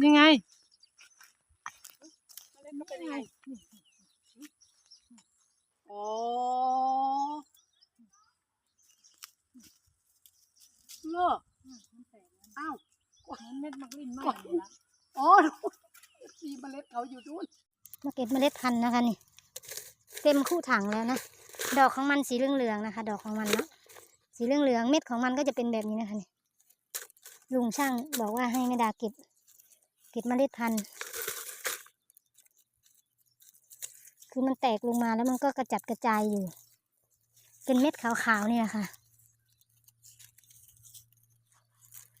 นี่ไงเล่นมันเป็นยังไงอ๋อเลิกอ้าวมันเม็ดมักลิ้นมากเลยละอ๋อมีเมล็ดเขาอยู่ด้วยมาเก็บเมล็ดพันธุ์นะคะนี่ เต็มคู่ถังแล้วนะ ดอกของมันสีเหลืองๆนะคะ ดอกของมันเนาะสีเหลืองๆเม็ดของมันก็จะเป็นแบบนี้นะคะนี่ลุงช่างบอกว่าให้แม่ดาเก็บ เก็บเมล็ดพันธุ์ คือมันแตกลงมาแล้วมันก็กระจัดกระจายอยู่ เป็นเม็ดขาวๆนี่แหละค่ะ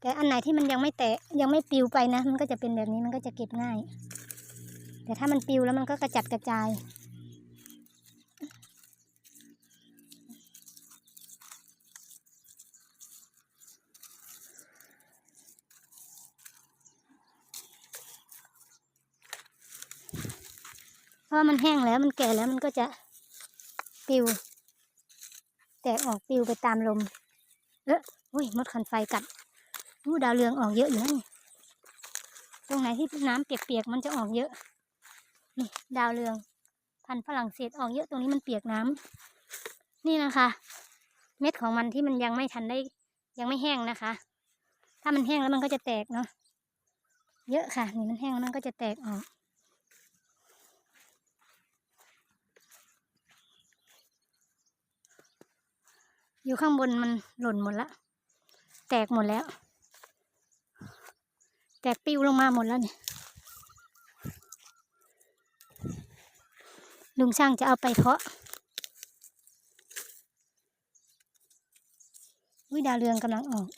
แต่อันไหนที่มันยังไม่แตกยังไม่ปลิวไปนะ มันก็จะเป็นแบบนี้มันก็จะเก็บง่าย แต่ถ้ามันปลิวแล้วมันก็กระจัดกระจาย เพราะ ว่ามันแห้งแล้วมันแก่แล้วมันก็จะปลิว แตกออกปลิวไปตามลม เออโอ้ยมดคันไฟกัดดูดาวเรืองออกเยอะอยู่นี่ตรงไหนที่น้ำเปียกๆมันจะออกเยอะ นี่ดาวเรือง พันฝรั่งเศสออกเยอะตรงนี้มันเปียกน้ำนี่นะคะ เม็ดของมันที่มันยังไม่ทันได้ ยังไม่แห้งนะคะ ถ้ามันแห้งแล้วมันก็จะแตกเนาะ เยอะค่ะ นี่มันแห้งแล้วมันก็จะแตกออก อยู่ข้างบนมันหล่นหมดละ แตกหมดแล้ว แตกปิ้วลงมาหมดแล้วเนี่ยลุงช่างจะเอาไปเพาะวิดาเรืองกำลังออก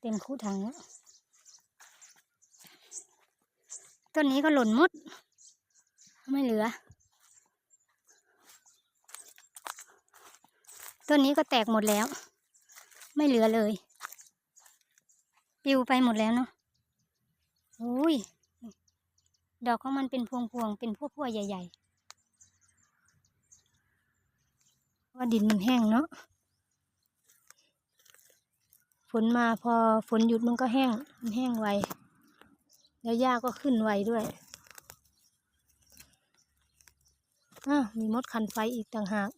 เต็มคู่ถังแล้วต้นนี้ก็หล่นมด ไม่เหลือ ต้นนี้ก็แตกหมดแล้ว ไม่เหลือเลย ปิวไปหมดแล้วเนาะโอ้ย ดอกของมันเป็นพวงๆเป็นพวกๆใหญ่ๆว่าดินมันแห้งเนาะ นมาพอฝนหยุดมันก็แห้ง มันแห้งไว แล้วหญ้าก็ขึ้นไวด้วยอ้ามีมดคันไฟอีกต่างหาก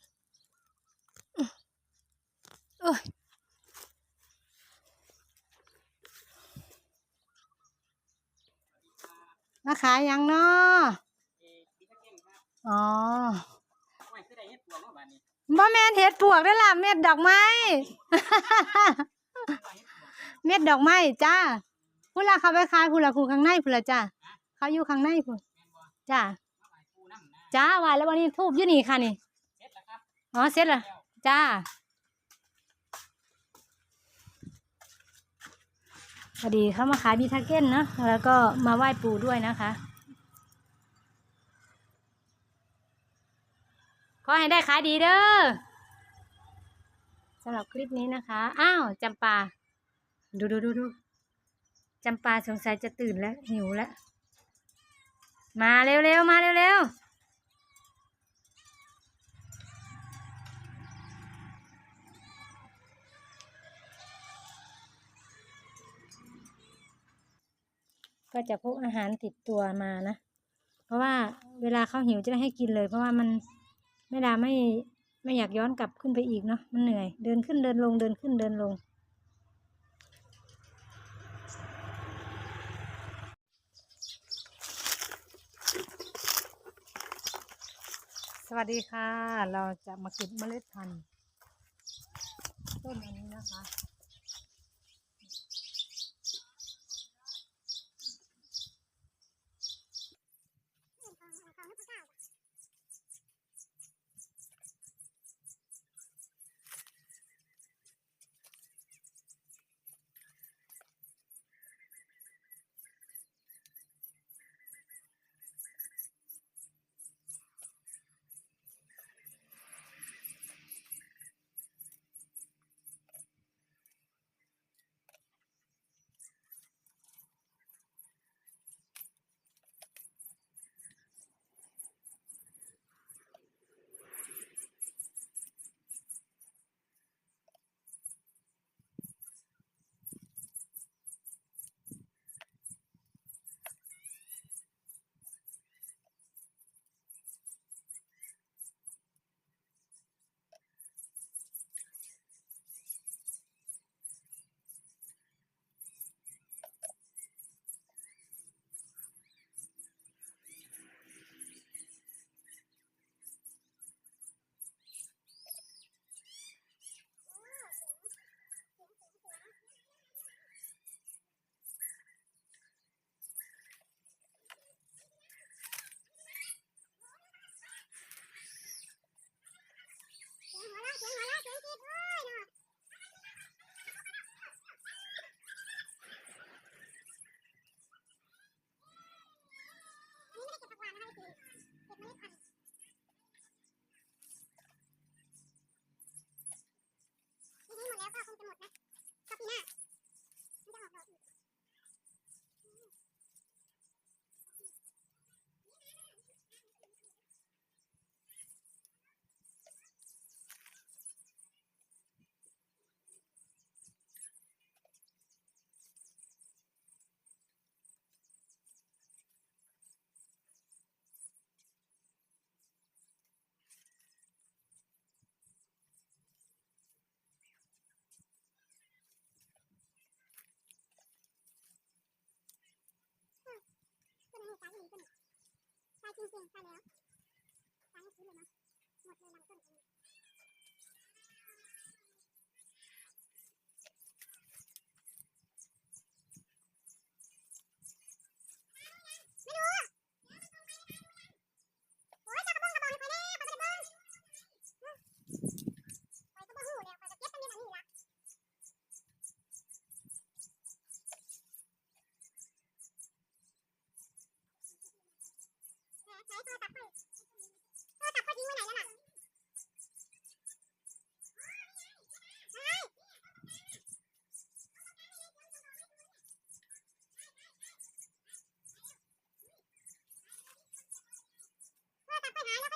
เอ้ยมาขายยังเนาะอ๋อบ่แม่นเห็ดปวกได้ล่ะเม็ดดอกไม้ เม็ดดอกไม้จ้าพูดละเขาไปขายพูดละคูข้างในพูดละจ้าเขาอยู่ข้างในพูดจ้าจ้าว่าแล้ววันนี้ทูบยู่นี่ค่ะนี่อ๋อเสร็จละจ้าพอดีเขามาขายบีทาเก้นเนะแล้วก็มาไหว้ปู่ด้วยนะคะขอให้ได้ขายดีเด้อำหรับคลิปนี้นะคะ อ้าวจำปา ดูดูดูดูจำปาสงสัยจะตื่นแล้ว หิวแล้ว มาเร็วๆ มาเร็วๆก็จะพกอาหารติดตัวมานะ เพราะว่าเวลาเขาหิวจะได้ให้กินเลย เพราะว่ามันไม่ดาไม่ ไม่อยากย้อนกลับขึ้นไปอีกเนาะมันเหนื่อย เดินขึ้นเดินลงเดินขึ้นเดินลง สวัสดีค่ะ เราจะมาเก็บเมล็ดพันธุ์ต้นอันนี้นะคะ จะหมดนะ 加印一份发信息发给我打印十份吗我只有两份给你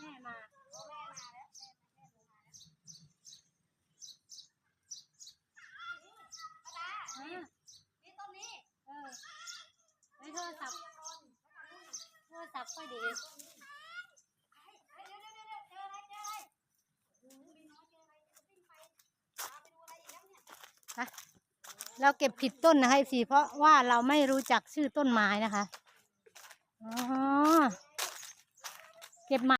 แม่มาเออเออในโทรศัพท์ ค่อยดีเราเก็บผิดต้นนะคะสีเพราะว่าเราไม่รู้จักชื่อต้นไม้นะคะ อ๋อ เก็บมา